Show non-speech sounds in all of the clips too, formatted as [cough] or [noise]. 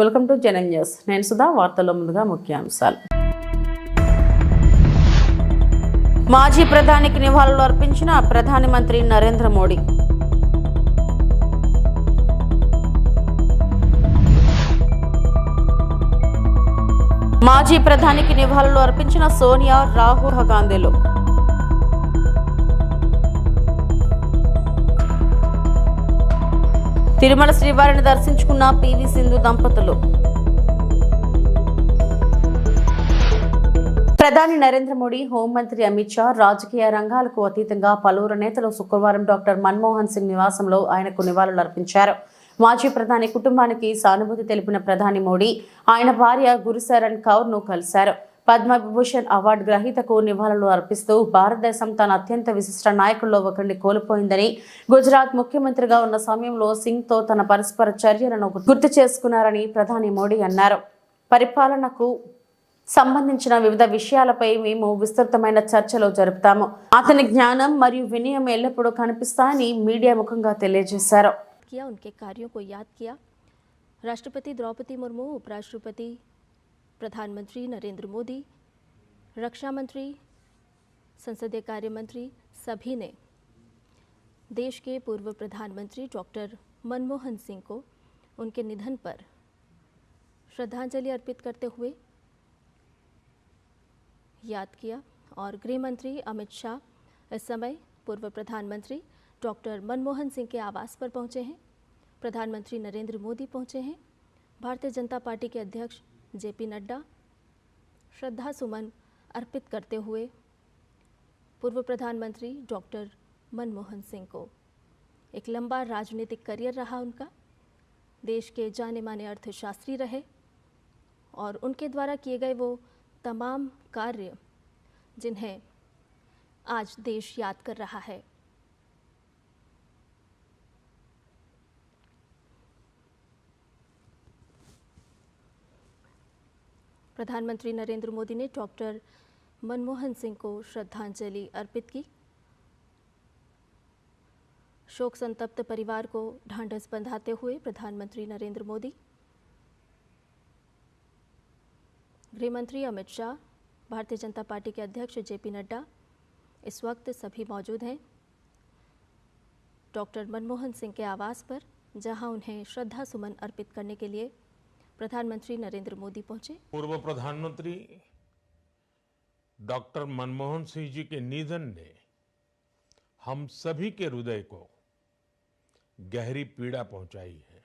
Welcome to జనం news. నేను సుధా వార్తల్లో ముందుగా ముఖ్యాంశాలు. మాజీ ప్రధానికి నివాళులు అర్పించిన ప్రధాని మంత్రి నరేంద్ర మోడీ. మాజీ ప్రధానికి నివాళులు అర్పించిన సోనియా రాహుల్ గాంధీలు. తిరుమల శ్రీవారిని దర్శించుకున్న పివి సింధు దంపతులు. ప్రధాని నరేంద్ర మోడీ హోంమంత్రి అమిత్ షా రాజకీయ రంగాలకు అతీతంగా పలువురు నేతలు శుక్రవారం డాక్టర్ మన్మోహన్ సింగ్ నివాసంలో ఆయనకు నివాళులు అర్పించారు మాజీ ప్రధాని కుటుంబానికి సానుభూతి తెలిపిన ప్రధాని మోడీ ఆయన భార్య గురుశరణ్ కౌర్ను కలిశారు. పద్మవిభూషణ్ అవార్డు గ్రహీతకు నివాళులు అర్పిస్తూ భారతదేశం తన అత్యంత విశిష్ట నాయకుల్లో ఒకరిని కోల్పోయిందని గుజరాత్ ముఖ్యమంత్రిగా ఉన్న సమయంలో సింగ్ తో తన పరస్పర చర్యలను గుర్తు చేసుకున్నారని ప్రధాని మోడీ అన్నారు పరిపాలనకు సంబంధించిన వివిధ విషయాలపై మేము విస్తృతమైన చర్చలు జరుపుతాము అతని జ్ఞానం మరియు వినయం ఎల్లప్పుడూ కనిపిస్తాయని మీడియా ముఖంగా తెలియజేశారు किया उनके कार्यों को याद किया राष्ट्रपति द्रौपदी मुर्मू उपराष्ट्रपति प्रधानमंत्री नरेंद्र मोदी, रक्षा मंत्री, संसदीय कार्य मंत्री सभी ने देश के पूर्व प्रधानमंत्री डॉक्टर मनमोहन सिंह को उनके निधन पर श्रद्धांजलि अर्पित करते हुए याद किया और गृह मंत्री अमित शाह इस समय पूर्व प्रधानमंत्री डॉक्टर मनमोहन सिंह के आवास पर पहुँचे हैं। प्रधानमंत्री नरेंद्र मोदी पहुँचे हैं। भारतीय जनता पार्टी के अध्यक्ष जेपी नड्डा, श्रद्धा सुमन अर्पित करते हुए पूर्व प्रधानमंत्री डॉक्टर मनमोहन सिंह को। एक लंबा राजनीतिक करियर रहा उनका। देश के जाने माने अर्थशास्त्री रहे और उनके द्वारा किए गए वो तमाम कार्य जिन्हें आज देश याद कर रहा है। प्रधानमंत्री नरेंद्र मोदी ने डॉक्टर मनमोहन सिंह को श्रद्धांजलि अर्पित की। शोक संतप्त परिवार को ढांढस बंधाते हुए प्रधानमंत्री नरेंद्र मोदी। गृहमंत्री अमित शाह, भारतीय जनता पार्टी के अध्यक्ष जेपी नड्डा इस वक्त सभी मौजूद हैं। डॉक्टर मनमोहन सिंह के आवास पर, जहाँ उन्हें श्रद्धा सुमन अर्पित करने के लिए प्रधानमंत्री नरेंद्र मोदी पहुँचे। पूर्व प्रधानमंत्री डॉक्टर मनमोहन सिंह जी के निधन ने हम सभी के हृदय को गहरी पीड़ा पहुंचाई है।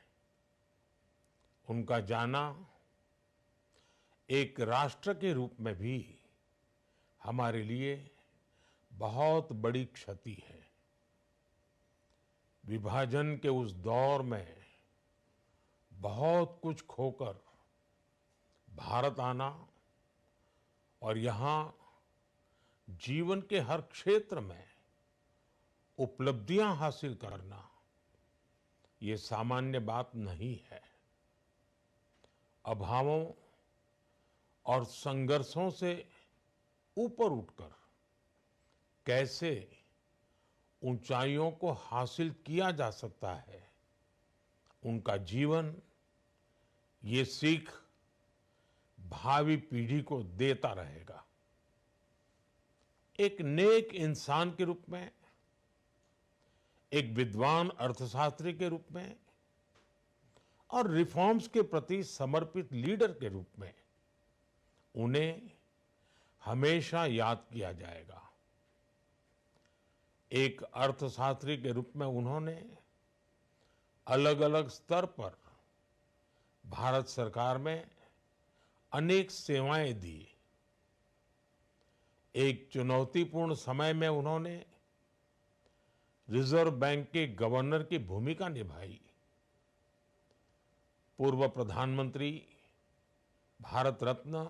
उनका जाना एक राष्ट्र के रूप में भी हमारे लिए बहुत बड़ी क्षति है। विभाजन के उस दौर में बहुत कुछ खोकर भारत आना और यहाँ जीवन के हर क्षेत्र में उपलब्धियाँ हासिल करना, ये सामान्य बात नहीं है। अभावों और संघर्षों से ऊपर उठकर कैसे ऊंचाइयों को हासिल किया जा सकता है उनका जीवन, ये सीख भावी पीढ़ी को देता रहेगा। एक नेक इंसान के रूप में, एक विद्वान अर्थशास्त्री के रूप में और रिफॉर्म्स के प्रति समर्पित लीडर के रूप में उन्हें हमेशा याद किया जाएगा। एक अर्थशास्त्री के रूप में उन्होंने अलग अलग स्तर पर भारत सरकार में अनेक सेवाएँ दी। एक चुनौतीपूर्ण समय में उन्होंने रिज़र्व बैंक के गवर्नर की भूमिका निभाई। पूर्व प्रधानमंत्री, भारत रत्न,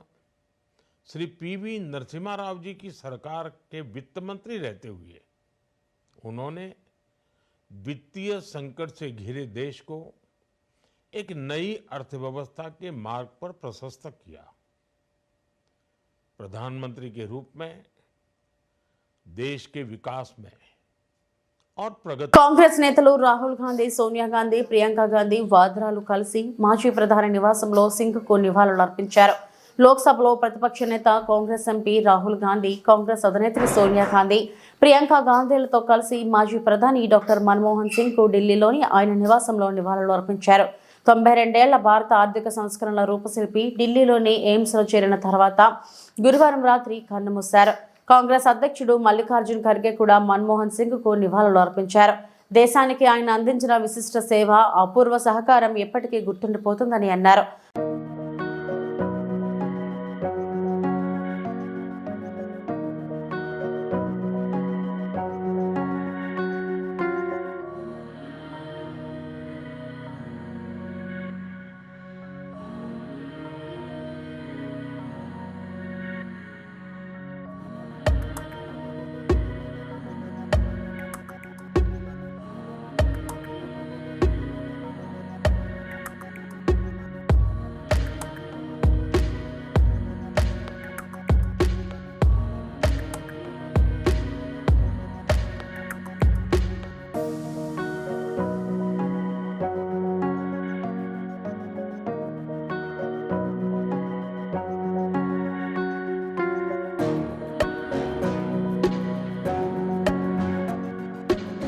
श्री पीवी नरसिम्हा राव जी की सरकार के वित्त मंत्री रहते हुए उन्होंने वित्तीय संकट से घिरे देश को एक नई अर्थव्यवस्था के मार्ग पर प्रशस्त किया प्रधानमंत्री के रूप में देश के विकास में और प्रगति కాంగ్రెస్ నేతలు రాహుల్ గాంధీ సోనియా గాంధీ ప్రియాంక గాంధీ వాద్రాలు కలిసి మాజీ ప్రధాని నివాసంలో సింగ్కు నివాళులు అర్పించారు లోక్సభలో ప్రతిపక్ష నేత Congress MP Rahul Gandhi Congress అధినేత్రి Sonia Gandhi Priyanka గాంధీలతో కలిసి మాజీ ప్రధాని డాక్టర్ మన్మోహన్ సింగ్కు ఢిల్లీలోని ఆయన నివాసంలో నివాళులు అర్పించారు. తొంభై రెండేళ్ళ భారత ఆర్థిక సంస్కరణల రూపశిల్పి ఢిల్లీలోని ఎయిమ్స్లో చేరిన తర్వాత గురువారం రాత్రి కన్నుమూశారు. కాంగ్రెస్ అధ్యక్షుడు మల్లికార్జున్ ఖర్గే కూడా మన్మోహన్ సింగ్కు నివాళులు అర్పించారు. దేశానికి ఆయన అందించిన విశిష్ట సేవ అపూర్వ సహకారం ఎప్పటికీ గుర్తుండిపోతుందని అన్నారు.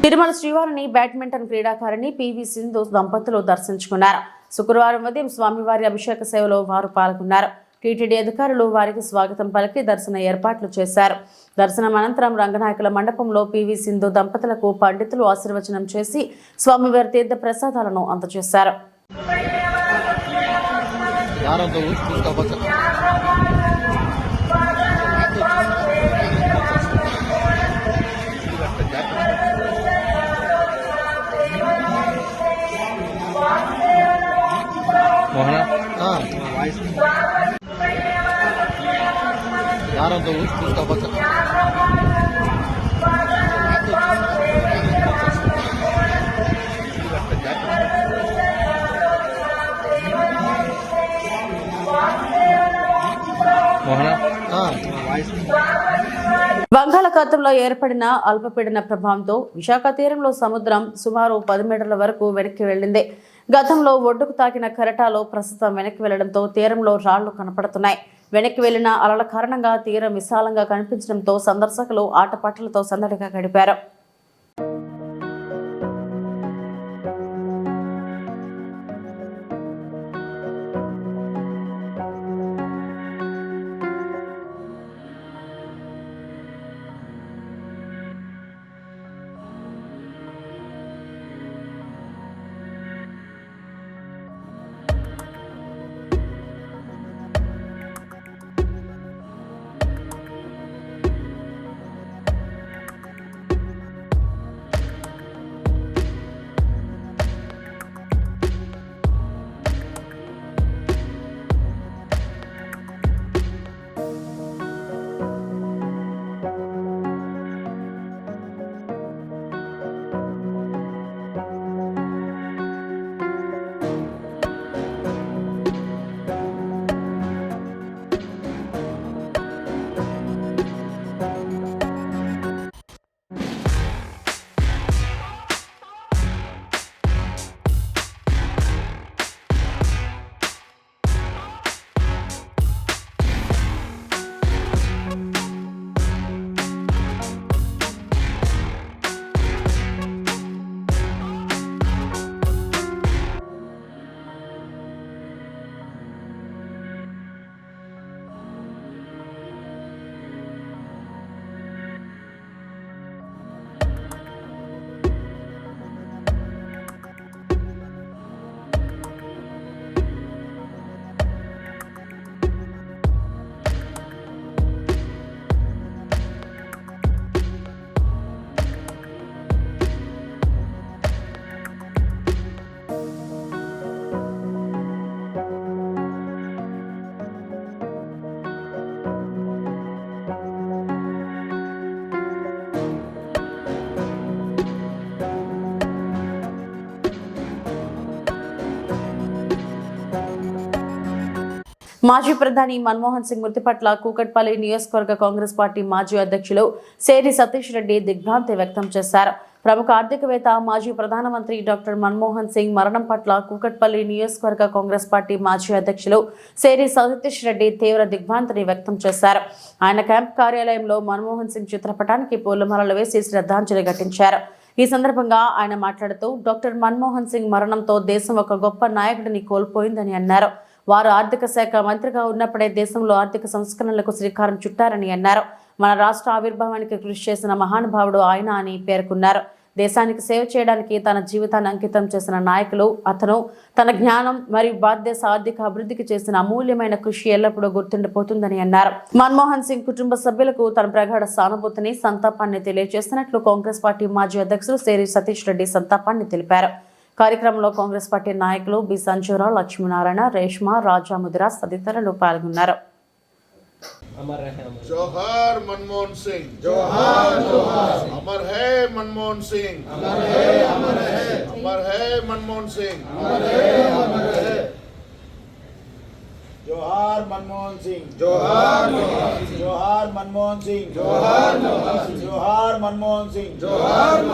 తిరుమల శ్రీవారిని బ్యాడ్మింటన్ క్రీడాకారిణి పివి సింధు దంపతులు దర్శించుకున్నారు. శుక్రవారం ఉదయం స్వామివారి అభిషేక సేవలో వారు పాల్గొన్నారు. టీటీడీ అధికారులు వారికి స్వాగతం పలికి దర్శన ఏర్పాట్లు చేశారు. దర్శనం అనంతరం రంగనాయకుల మండపంలో పివి సింధు దంపతులకు పండితులు ఆశీర్వచనం చేసి స్వామివారి తీర్థ ప్రసాదాలను అందజేశారు బంగాళాఖాతంలో ఏర్పడిన అల్పపీడన ప్రభావంతో విశాఖ తీరంలో సముద్రం సుమారు పది మీటర్ల వరకు వెనక్కి వెళ్ళింది. గతంలో ఒడ్డుకు తాకిన కరటాలో ప్రస్తుతం వెనక్కి వెళ్ళడంతో తీరంలో రాళ్ళు కనపడుతున్నాయి. వెనక్కి వెళ్ళిన అలల కారణంగా తీరం విశాలంగా కనిపించడంతో సందర్శకులు ఆటపాటలతో సందడిగా గడిపారు. మాజీ ప్రధాని మన్మోహన్ సింగ్ మృతి పట్ల కూకట్పల్లి నియోజకవర్గ కాంగ్రెస్ పార్టీ మాజీ అధ్యక్షులు సేరి సతీష్ రెడ్డి దిగ్భ్రాంతి వ్యక్తం చేశారు. ప్రముఖ ఆర్థికవేత్త మాజీ ప్రధానమంత్రి డాక్టర్ మన్మోహన్ సింగ్ మరణం పట్ల కూకట్పల్లి నియోజకవర్గ కాంగ్రెస్ పార్టీ మాజీ అధ్యక్షులు సేరి సతీష్ రెడ్డి తీవ్ర దిగ్భ్రాంతిని వ్యక్తం చేశారు. ఆయన క్యాంప్ కార్యాలయంలో మన్మోహన్ సింగ్ చిత్రపటానికి పూలమాలలు వేసి శ్రద్ధాంజలి ఘటించారు. ఈ సందర్భంగా ఆయన మాట్లాడుతూ డాక్టర్ మన్మోహన్ సింగ్ మరణంతో దేశం ఒక గొప్ప నాయకుడిని కోల్పోయిందని అన్నారు. వారు ఆర్థిక శాఖ మంత్రిగా ఉన్నప్పుడే దేశంలో ఆర్థిక సంస్కరణలకు శ్రీకారం చుట్టారని అన్నారు. మన రాష్ట్ర ఆవిర్భావానికి కృషి చేసిన మహానుభావుడు ఆయన అని పేర్కొన్నారు. దేశానికి సేవ చేయడానికి తన జీవితాన్ని అంకితం చేసిన నాయకులు అతను తన జ్ఞానం మరియు భారతదేశ ఆర్థిక అభివృద్ధికి చేసిన అమూల్యమైన కృషి ఎల్లప్పుడూ గుర్తుండిపోతుందని అన్నారు. మన్మోహన్ సింగ్ కుటుంబ సభ్యులకు తన ప్రగాఢ సానుభూతిని సంతాపాన్ని తెలియజేస్తున్నట్లు కాంగ్రెస్ పార్టీ మాజీ అధ్యక్షులు సేరి సతీష్ రెడ్డి సంతాపాన్ని తెలిపారు. కార్యక్రమంలో కాంగ్రెస్ పార్టీ నాయకులు బి సంజీవరావు లక్ష్మీనారాయణ రేష్మ రాజా ముదిరాజ్ తదితరులు పాల్గొన్నారు. జోహార్ మన్మోహన్ సింగ్. జోహార్ అమర్ హై మన్మోహన్ సింగ్. అమర్ హై అమర్ హై. అమర్ మన్మోహన్ సింగ్. అమర్ అమర్ जोहार मनमोहन सिंह। जोहार जोहार मनमोहन सिंह। जोहार जोहार मनमोहन सिंह। जोहार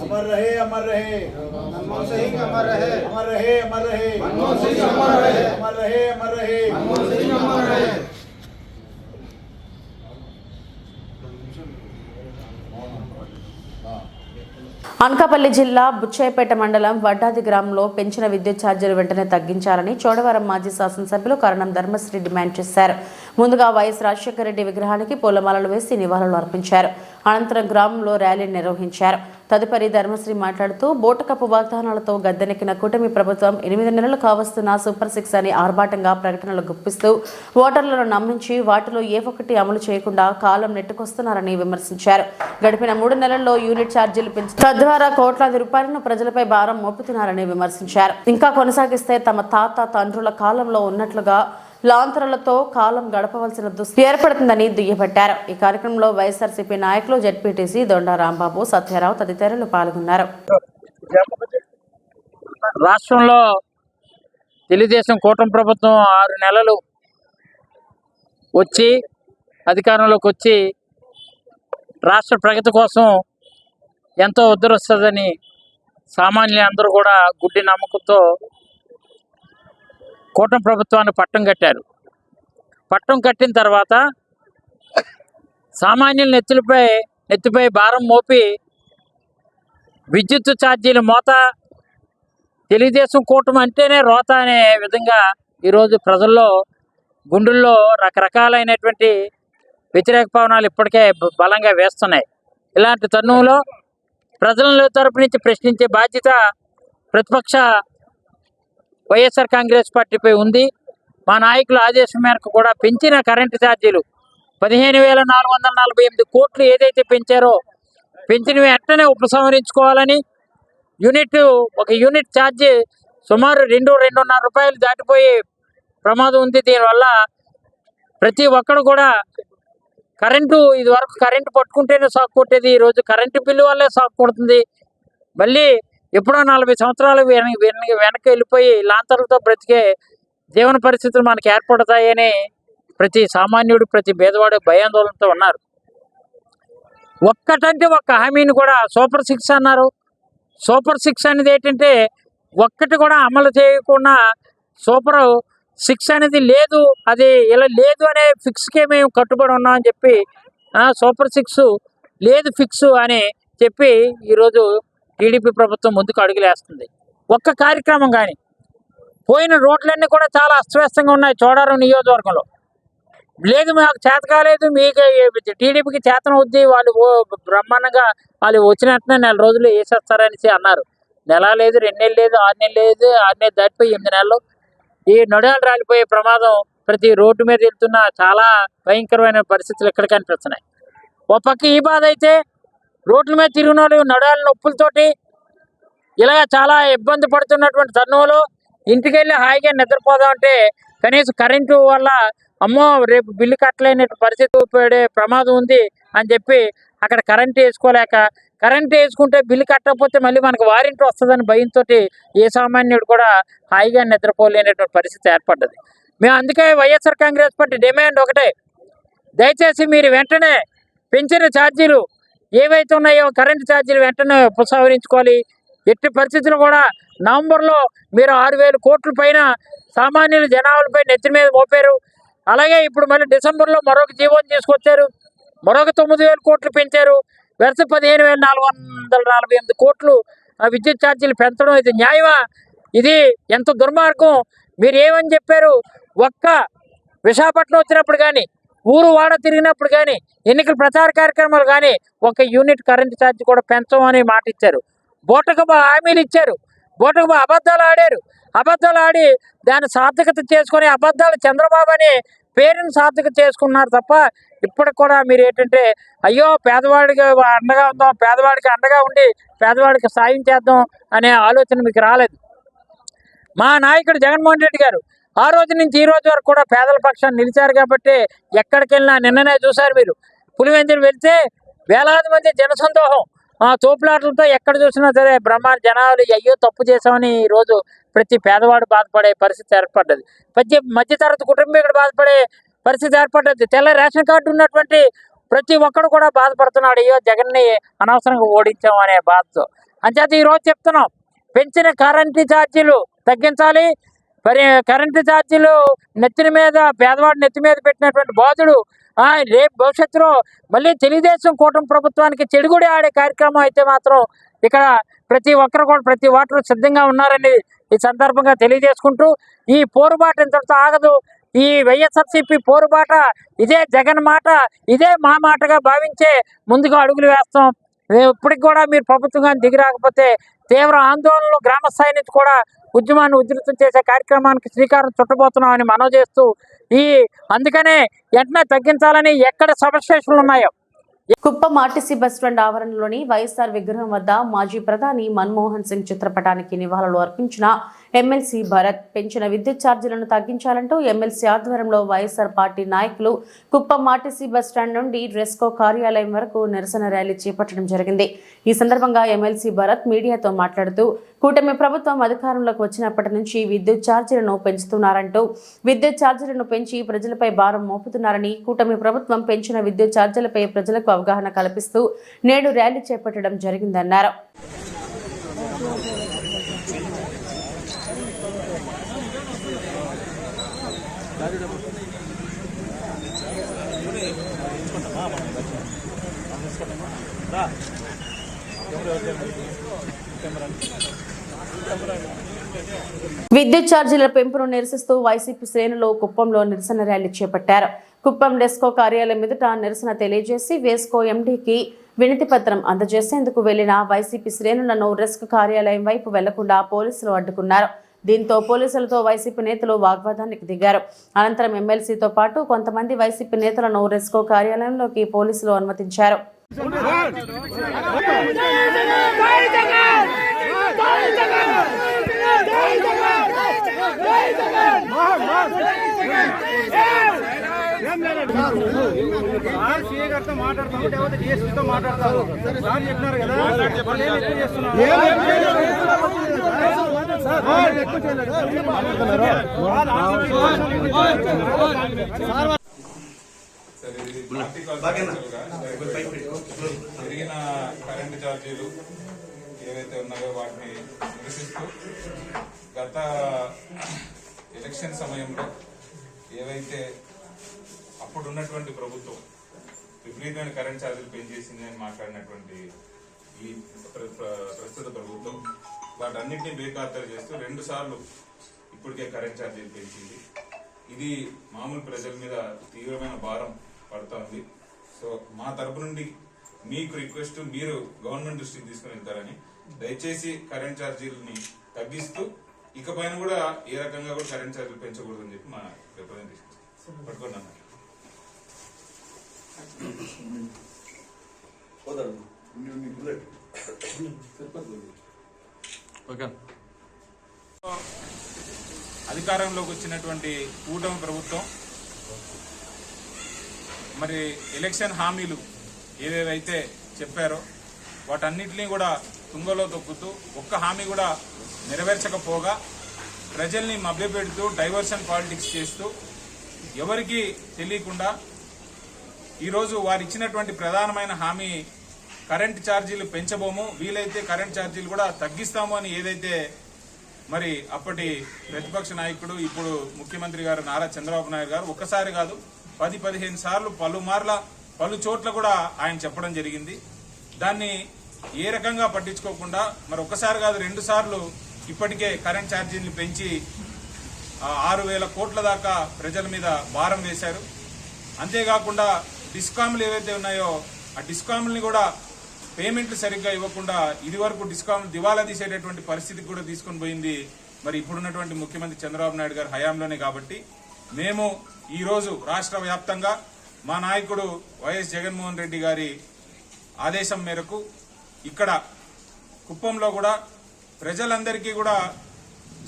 अमर रहे अमर रहे। मनमोहन सिंह अमर रहे। अमर रहे अमर रहे। मनमोहन सिंह अमर रहे। अमर रहे अमर रहे। मनमोहन सिंह अमर रहे। అనకాపల్లి జిల్లా బుచ్చాయిపేట మండలం వడ్డాది గ్రామంలో పెంచిన విద్యుత్ ఛార్జీలు వెంటనే తగ్గించాలని చోడవరం మాజీ శాసనసభ్యులు కరణం ధర్మశ్రీ డిమాండ్ చేశారు. ముందుగా వైఎస్ రాజశేఖర రెడ్డి విగ్రహానికి పూలమాలలు వేసి నివాళులు అర్పించారు. అనంతరం గ్రామంలో ర్యాలీ నిర్వహించారు. తదుపరి ధర్మశ్రీ మాట్లాడుతూ బోటకప్పు వాగ్దానాలతో గద్దెనెక్కిన కూటమి ప్రభుత్వం ఎనిమిది నెలలు కావస్తున్న సూపర్ సిక్స్ అని ఆర్భాటంగా ప్రకటనలు గుప్పిస్తూ ఓటర్లను నమ్మించి వాటిలో ఏ ఒక్కటి అమలు చేయకుండా కాలం నెట్టుకొస్తున్నారని విమర్శించారు. గడిపిన మూడు నెలల్లో యూనిట్ ఛార్జీలు పెంచి తద్వారా కోట్లాది రూపాయలను ప్రజలపై భారం మోపుతున్నారని విమర్శించారు. ఇంకా కొనసాగిస్తే తమ తాత తండ్రుల కాలంలో ఉన్నట్లుగా లాంతరులతో కాలం గడపవలసిన దుస్థితి ఏర్పడుతుందని దుయ్యబట్టారు. ఈ కార్యక్రమంలో వైఎస్ఆర్సీపీ నాయకులు జెడ్పీటీసీ దొండ రాంబాబు సత్యారావు తదితరులు పాల్గొన్నారు. రాష్ట్రంలో తెలుగుదేశం కూటమి ప్రభుత్వం ఆరు నెలలు వచ్చి అధికారంలోకి వచ్చి రాష్ట్ర ప్రగతి కోసం ఎంతో ఉద్ధరిస్తుందని సామాన్యులందరూ కూడా గుడ్డి నమ్మకంతో కూటమి ప్రభుత్వాన్ని పట్టం కట్టారు. పట్టం కట్టిన తర్వాత సామాన్యుల నెత్తులపై నెత్తిపై భారం మోపి విద్యుత్ ఛార్జీల మోత తెలుగుదేశం కూటమి అంటేనే రోత అనే విధంగా ఈరోజు ప్రజల్లో గుండెల్లో రకరకాలైనటువంటి వ్యతిరేక పవనాలు ఇప్పటికే బలంగా వేస్తున్నాయి. ఇలాంటి తరుణంలో ప్రజల తరపు నుంచి ప్రశ్నించే బాధ్యత ప్రతిపక్ష వైఎస్ఆర్ కాంగ్రెస్ పార్టీపై ఉంది. మా నాయకుల ఆదేశం మేరకు కూడా పెంచిన కరెంటు ఛార్జీలు పదిహేను వేల నాలుగు వందల నలభై ఎనిమిది కోట్లు ఏదైతే పెంచారో పెంచిన వెంటనే ఉపసంహరించుకోవాలని యూనిట్ ఒక యూనిట్ ఛార్జీ సుమారు రెండు రెండున్నర రూపాయలు దాటిపోయే ప్రమాదం ఉంది. దీనివల్ల ప్రతి ఒక్కరు కూడా కరెంటు ఇది వరకు కరెంటు పట్టుకుంటేనే సాకు కొట్టేది. ఈరోజు కరెంటు బిల్లు వల్లే సాకు కొడుతుంది. మళ్ళీ ఎప్పుడో నలభై సంవత్సరాలు వెనక వెనక్కి వెళ్ళిపోయి లాంతర్లతో బ్రతికే జీవన పరిస్థితులు మనకి ఏర్పడతాయని ప్రతి సామాన్యుడు ప్రతి పేదవాడు భయాందోళనతో ఉన్నారు. ఒక్కటంటే ఒక్క హామీని కూడా సూపర్ సిక్స్ అన్నారు. సూపర్ సిక్స్ అనేది ఏంటంటే ఒక్కటి కూడా అమలు చేయకుండా సూపర్ సిక్స్ అనేది లేదు అది ఇలా లేదు అనే ఫిక్స్కే మేము కట్టుబడి ఉన్నామని చెప్పి సూపర్ సిక్స్ లేదు ఫిక్స్ అని చెప్పి ఈరోజు టీడీపీ ప్రభుత్వం ముందుకు అడుగులేస్తుంది. ఒక్క కార్యక్రమం కానీ పోయిన రోడ్లన్నీ కూడా చాలా అస్తవ్యస్తంగా ఉన్నాయి చోడారం నియోజకవర్గంలో. లేదు మాకు చేత కాలేదు మీకు టీడీపీకి చేతన వద్ది వాళ్ళు బ్రహ్మాండంగా వాళ్ళు వచ్చిన వెంటనే నెల రోజులు వేసేస్తారనేసి అన్నారు. నెల లేదు రెండు నెలలు లేదు ఆరు నెలలు లేదు ఆరు నెలలు దాటిపోయి ఎనిమిది నెలలు. ఈ నొడాలు రాలిపోయే ప్రమాదం ప్రతి రోడ్డు మీద వెళ్తున్న చాలా భయంకరమైన పరిస్థితులు ఇక్కడ కనిపిస్తున్నాయి. ఓ పక్క ఈ బాధ అయితే రోడ్ల మీద తిరిగిన వాళ్ళు నడుయాల నొప్పులతోటి ఇలాగ చాలా ఇబ్బంది పడుతున్నటువంటి తరుణంలో ఇంటికి వెళ్ళి హాయిగా నిద్రపోదామంటే కనీసం కరెంటు వల్ల అమ్మో రేపు బిల్లు కట్టలేని పరిస్థితి పడే ప్రమాదం ఉంది అని చెప్పి అక్కడ కరెంట్ వేసుకోలేక కరెంట్ వేసుకుంటే బిల్లు కట్టకపోతే మళ్ళీ మనకు వారింటి వస్తుందని భయంతో ఏ సామాన్యుడు కూడా హాయిగా నిద్రపోలేనటువంటి పరిస్థితి ఏర్పడ్డది. మేము అందుకే వైఎస్ఆర్ కాంగ్రెస్ పార్టీ డిమాండ్ ఒకటే. దయచేసి మీరు వెంటనే పెంచిన ఛార్జీలు ఏవైతే ఉన్నాయో కరెంటు ఛార్జీలు వెంటనే ఉపసంహరించుకోవాలి ఎట్టి పరిస్థితులు కూడా నవంబర్లో మీరు ఆరు వేల కోట్ల పైన సామాన్యుల జనాభాలపై నెత్తి మీద మోపారు. అలాగే ఇప్పుడు మళ్ళీ డిసెంబర్లో మరొక జీవోని తీసుకొచ్చారు. మరొక తొమ్మిది వేల కోట్లు పెంచారు. వరుస పదిహేను వేల నాలుగు వందల నలభై ఎనిమిది కోట్లు ఆ విద్యుత్ ఛార్జీలు పెంచడం ఇది న్యాయమా? ఇది ఎంత దుర్మార్గం? మీరు ఏమని చెప్పారు? ఒక్క విశాఖపట్నం వచ్చినప్పుడు కానీ ఊరు వాడ తిరిగినప్పుడు కానీ ఎన్నికల ప్రచార కార్యక్రమాలు కానీ ఒక యూనిట్ కరెంట్ ఛార్జ్ కూడా పెంచమని మాట ఇచ్చారు. బోటకబా హామీలు ఇచ్చారు. బోటకబా అబద్ధాలు ఆడారు. అబద్ధాలు ఆడి దాన్ని సార్థకత చేసుకొని అబద్ధాలు చంద్రబాబు అని పేరుని సార్థకత చేసుకున్నారు తప్ప ఇప్పటికి కూడా మీరు ఏంటంటే అయ్యో పేదవాడికి అండగా ఉందాం పేదవాడికి అండగా ఉండి పేదవాడికి సాయం చేద్దాం అనే ఆలోచన మీకు రాలేదు. మా నాయకుడు జగన్మోహన్ రెడ్డి గారు ఆ రోజు నుంచి ఈ రోజు వరకు కూడా పేదల పక్షాన్ని నిలిచారు కాబట్టి ఎక్కడికి వెళ్ళినా నిన్ననే చూశారు మీరు. పులివెందులు వెళ్తే వేలాది మంది జనసందోహం ఆ తోపులాటలతో ఎక్కడ చూసినా సరే బ్రహ్మాండ జనాలు అయ్యో తప్పు చేసామని ఈ రోజు ప్రతి పేదవాడు బాధపడే పరిస్థితి ఏర్పడ్డది. ప్రతి మధ్యతరగతి కుటుంబీకుడు బాధపడే పరిస్థితి ఏర్పడ్డది. తెల్ల రేషన్ కార్డు ఉన్నటువంటి ప్రతి ఒక్కడు కూడా బాధపడుతున్నాడు. అయ్యో జగన్ని అనవసరంగా ఓడించాం అనే బాధతో. అంచేత ఈ రోజు చెప్తున్నాం పెంచిన కరెంటు ఛార్జీలు తగ్గించాలి మరి కరెంటు ఛార్జీలు నెత్తిన మీద పేదవాడి నెత్తి మీద పెట్టినటువంటి బాధుడు రేపు భవిష్యత్తులో మళ్ళీ తెలుగుదేశం కూటమి ప్రభుత్వానికి చెడుగుడి ఆడే కార్యక్రమం అయితే మాత్రం ఇక్కడ ప్రతి ఒక్కరు కూడా ప్రతి ఓటరు సిద్ధంగా ఉన్నారని ఈ సందర్భంగా తెలియజేసుకుంటూ ఈ పోరుబాట ఇంతటితో ఆగదు. ఈ వైఎస్ఆర్సీపీ పోరుబాట ఇదే జగన్ మాట ఇదే మా మాటగా భావించే ముందుగా అడుగులు వేస్తాం. ఇప్పటికి కూడా మీరు ప్రభుత్వం దిగి రాకపోతే తీవ్ర ఆందోళనలు గ్రామ స్థాయి నుంచి కూడా ఉద్యమాన్ని ఉధృతం చేసే కార్యక్రమానికి శ్రీకారం చుట్టబోతున్నామని మనవి చేస్తూ ఈ అందుకనే వెంటనే తగ్గించాలని ఎక్కడ సబ్స్టేషన్లు ఉన్నాయో. కుప్పం ఆర్టీసీ బస్ స్టాండ్ ఆవరణలోని వైఎస్ఆర్ విగ్రహం వద్ద మాజీ ప్రధాని మన్మోహన్ సింగ్ చిత్రపటానికి నివాళులు అర్పించిన ఎమ్మెల్సీ భరత్ పెంచిన విద్యుత్ ఛార్జీలను తగ్గించాలంటూ ఎమ్మెల్సీ ఆధ్వర్యంలో వైఎస్ఆర్ పార్టీ నాయకులు కుప్పం ఆర్టీసీ బస్ స్టాండ్ నుండి రెస్కో కార్యాలయం వరకు నిరసన ర్యాలీ చేపట్టడం జరిగింది. ఈ సందర్భంగా ఎమ్మెల్సీ భరత్ మీడియాతో మాట్లాడుతూ కూటమి ప్రభుత్వం అధికారంలోకి వచ్చినప్పటి నుంచి విద్యుత్ ఛార్జీలను పెంచుతున్నారంటూ విద్యుత్ ఛార్జీలను పెంచి ప్రజలపై భారం మోపుతున్నారని కూటమి ప్రభుత్వం పెంచిన విద్యుత్ ఛార్జీలపై ప్రజలకు అవగాహన కల్పిస్తూ నేడు ర్యాలీ చేపట్టడం జరిగిందన్నారు. విద్యుత్ ఛార్జీల పెంపును నిరసిస్తూ వైసీపీ శ్రేణులు కుప్పంలో నిరసన ర్యాలీ చేపట్టారు. కుప్పం డెస్కో కార్యాలయం ఎదుట నిరసన తెలియజేసి వేస్కో ఎండీకి వినతి పత్రం అందజేసేందుకు వెళ్ళిన వైసీపీ శ్రేణులను రెస్క్ కార్యాలయం వైపు వెళ్ళకుండా పోలీసులు అడ్డుకున్నారు. దీంతో పోలీసులతో వైసీపీ నేతలు వాగ్వాదానికి దిగారు. అనంతరం ఎమ్మెల్సీతో పాటు కొంతమంది వైసీపీ నేతలను రెస్కో కార్యాలయంలోకి పోలీసులు అనుమతించారు. సార్ సీఏ మాట్లాడతారు సార్ చెప్పినారు కదా ఎక్కువ చేస్తున్నారు పెరిగిన కరెంటు ఛార్జీలు ఏవైతే ఉన్నాయో వాటిని నిరసిస్తూ గత ఎలక్షన్ సమయంలో ఏవైతే అప్పుడు ఉన్నటువంటి ప్రభుత్వం విపరీతమైన కరెంట్ ఛార్జీలు పెంచేసింది అని మాట్లాడినటువంటి ఈ ప్ర- ప్రస్తుత ప్రభుత్వం వాటన్నిటిని బేఖాతరు చేస్తూ రెండు సార్లు ఇప్పటికే కరెంట్ ఛార్జీలు పెంచింది. ఇది మామూలు ప్రజల మీద తీవ్రమైన భారం పడుతోంది సో మా తరపు నుండి మీకు రిక్వెస్ట్ మీరు గవర్నమెంట్ దృష్టికి తీసుకుని వెళ్తారని దయచేసి కరెంట్ ఛార్జీలని తగ్గిస్తూ ఇకపైన కూడా ఏ రకంగా కూడా కరెంట్ ఛార్జీలు పెంచకూడదని చెప్పి మా రిప్రజెంటేషన్ పట్టుకోండి అన్న. ఓకే. అధికారంలోకి వచ్చినటువంటి కూటమి ప్రభుత్వం మరి ఎలక్షన్ హామీలు ఏవేవైతే చెప్పారో వాటన్నిటినీ కూడా తుంగలో తొక్కుతూ ఒక్క హామీ కూడా నెరవేర్చకపోగా ప్రజల్ని మభ్యపెడుతూ డైవర్షన్ పాలిటిక్స్ చేస్తూ ఎవరికి తెలియకుండా ఈరోజు వారు ఇచ్చినటువంటి ప్రధానమైన హామీ కరెంట్ ఛార్జీలు పెంచబోము వీలైతే కరెంట్ ఛార్జీలు కూడా తగ్గిస్తాము అని ఏదైతే మరి అప్పటి ప్రతిపక్ష నాయకుడు ఇప్పుడు ముఖ్యమంత్రి గారు నారా చంద్రబాబు నాయుడు గారు ఒక్కసారి కాదు పది పదిహేను సార్లు పలుమార్ల పలు చోట్ల కూడా ఆయన చెప్పడం జరిగింది. దాన్ని ఏ రకంగా పట్టించుకోకుండా మరి ఒకసారి కాదు రెండు సార్లు ఇప్పటికే కరెంట్ ఛార్జీలు పెంచి ఆరు వేల కోట్ల దాకా ప్రజల మీద భారం వేశారు. అంతేకాకుండా డిస్కామ్లు ఏవైతే ఉన్నాయో ఆ డిస్కామ్ని కూడా పేమెంట్లు సరిగ్గా ఇవ్వకుండా ఇదివరకు డిస్కామ్లు దివాలా తీసేటటువంటి పరిస్థితికి కూడా తీసుకొని పోయింది. మరి ఇప్పుడున్నటువంటి ముఖ్యమంత్రి చంద్రబాబు నాయుడు గారి హయాంలోనే కాబట్టి మేము ఈరోజు రాష్ట్ర వ్యాప్తంగా మా నాయకుడు వైఎస్ జగన్మోహన్ రెడ్డి గారి ఆదేశం మేరకు ఇక్కడ కుప్పంలో కూడా ప్రజలందరికీ కూడా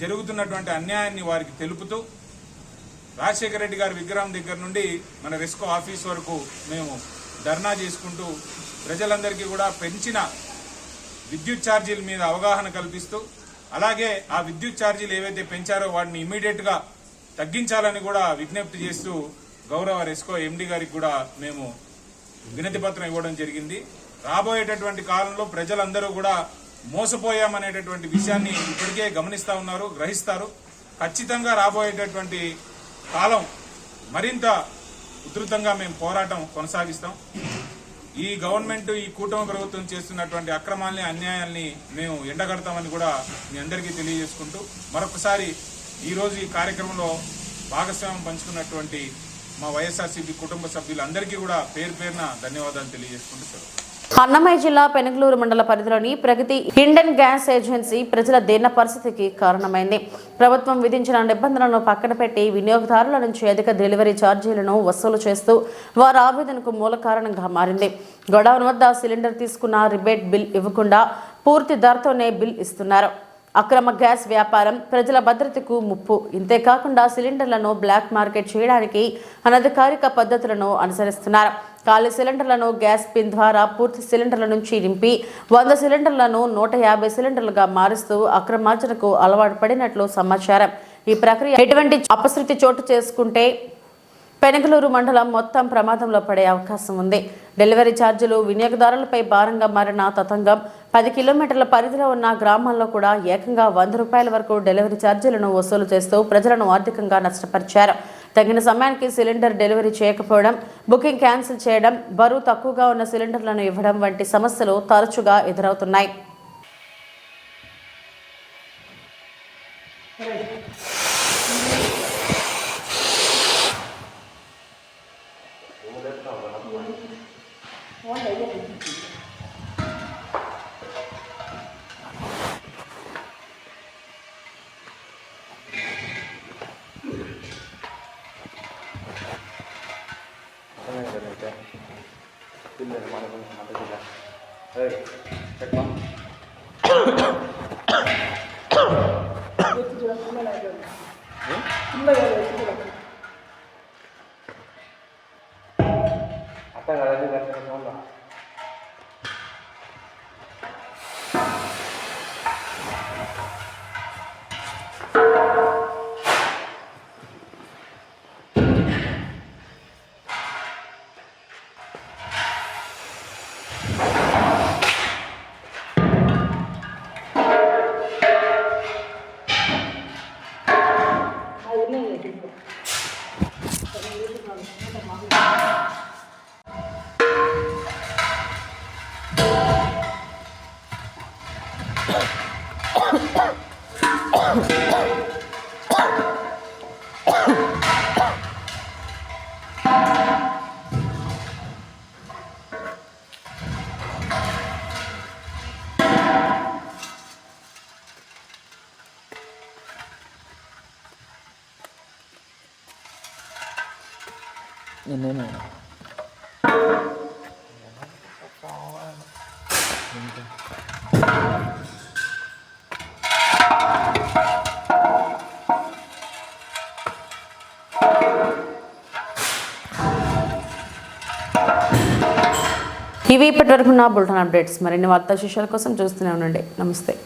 జరుగుతున్నటువంటి అన్యాయాన్ని వారికి తెలుపుతూ రాజశేఖర రెడ్డి గారి విగ్రహం దగ్గర నుండి మన రెస్కో ఆఫీస్ వరకు మేము ధర్నా చేసుకుంటూ ప్రజలందరికీ కూడా పెంచిన విద్యుత్ ఛార్జీల మీద అవగాహన కల్పిస్తూ అలాగే ఆ విద్యుత్ ఛార్జీలు ఏవైతే పెంచారో వాటిని ఇమీడియట్గా తగ్గించాలని కూడా విజ్ఞప్తి చేస్తూ గౌరవ రెస్కో ఎండి గారికి కూడా మేము వినతి పత్రం ఇవ్వడం జరిగింది. రాబోయేటటువంటి కాలంలో ప్రజలందరూ కూడా మోసపోయామనేటటువంటి విషయాన్ని ఇప్పటికే గమనిస్తా ఉన్నారు గ్రహిస్తారు. ఖచ్చితంగా రాబోయేటటువంటి కాలం మరింత ఉధృతంగా మేము పోరాటం కొనసాగిస్తాం. ఈ గవర్నమెంట్ ఈ కూటమి ప్రభుత్వం చేస్తున్నటువంటి అక్రమాల్ని అన్యాయాల్ని మేము ఎండగడతామని కూడా మీ అందరికీ తెలియజేసుకుంటూ మరొకసారి ఈరోజు ఈ కార్యక్రమంలో భాగస్వామ్యం పంచుకున్నటువంటి మా వైఎస్ఆర్సీపీ కుటుంబ సభ్యులందరికీ కూడా పేరు పేరున ధన్యవాదాలు తెలియజేసుకుంటూ సెలవు. అన్నమయ్య జిల్లా పెనుగులూరు మండల పరిధిలోని ప్రగతి ఇండియన్ గ్యాస్ ఏజెన్సీ ప్రజల దీన పరిస్థితికి కారణమైంది. ప్రభుత్వం విధించిన నిబంధనలను పక్కన పెట్టి వినియోగదారుల నుంచి అధిక డెలివరీ ఛార్జీలను వసూలు చేస్తూ వారి ఆవేదనకు మూల కారణంగా మారింది. గొడవన్ వద్ద సిలిండర్ తీసుకున్న రిబేట్ బిల్ ఇవ్వకుండా పూర్తి ధరతోనే బిల్ ఇస్తున్నారు. అక్రమ గ్యాస్ వ్యాపారం ప్రజల భద్రతకు ముప్పు. ఇంతేకాకుండా సిలిండర్లను బ్లాక్ మార్కెట్ చేయడానికి అనధికారిక పద్ధతులను అనుసరిస్తున్నారు. ఖాళీ సిలిండర్లను గ్యాస్ పిన్ ద్వారా పూర్తి సిలిండర్ల నుంచి నింపి వంద సిలిండర్లను నూట యాభై సిలిండర్లుగా మారుస్తూ అక్రమార్జనకు అలవాటు పడినట్లు సమాచారం. ఈ ప్రక్రియ ఎటువంటి అపశృతి చోటు చేసుకుంటే పెనగలూరు మండలం మొత్తం ప్రమాదంలో పడే అవకాశం ఉంది. డెలివరీ ఛార్జీలు వినియోగదారులపై భారంగా మారిన తతంగం పది కిలోమీటర్ల పరిధిలో ఉన్న గ్రామాల్లో కూడా ఏకంగా వంద రూపాయల వరకు డెలివరీ ఛార్జీలను వసూలు చేస్తూ ప్రజలను ఆర్థికంగా నష్టపరిచారు. తగిన సమయానికి సిలిండర్ డెలివరీ చేయకపోవడం బుకింగ్ క్యాన్సిల్ చేయడం బరువు తక్కువగా ఉన్న సిలిండర్లను ఇవ్వడం వంటి సమస్యలు తరచుగా ఎదురవుతున్నాయి. 됐다. [coughs] nhìn đây này ఇవి ఇప్పటివరకు నా బుల్టన్ అప్డేట్స్. మరిన్ని వార్తా విశేషాల కోసం చూస్తూనే ఉండండి. నమస్తే.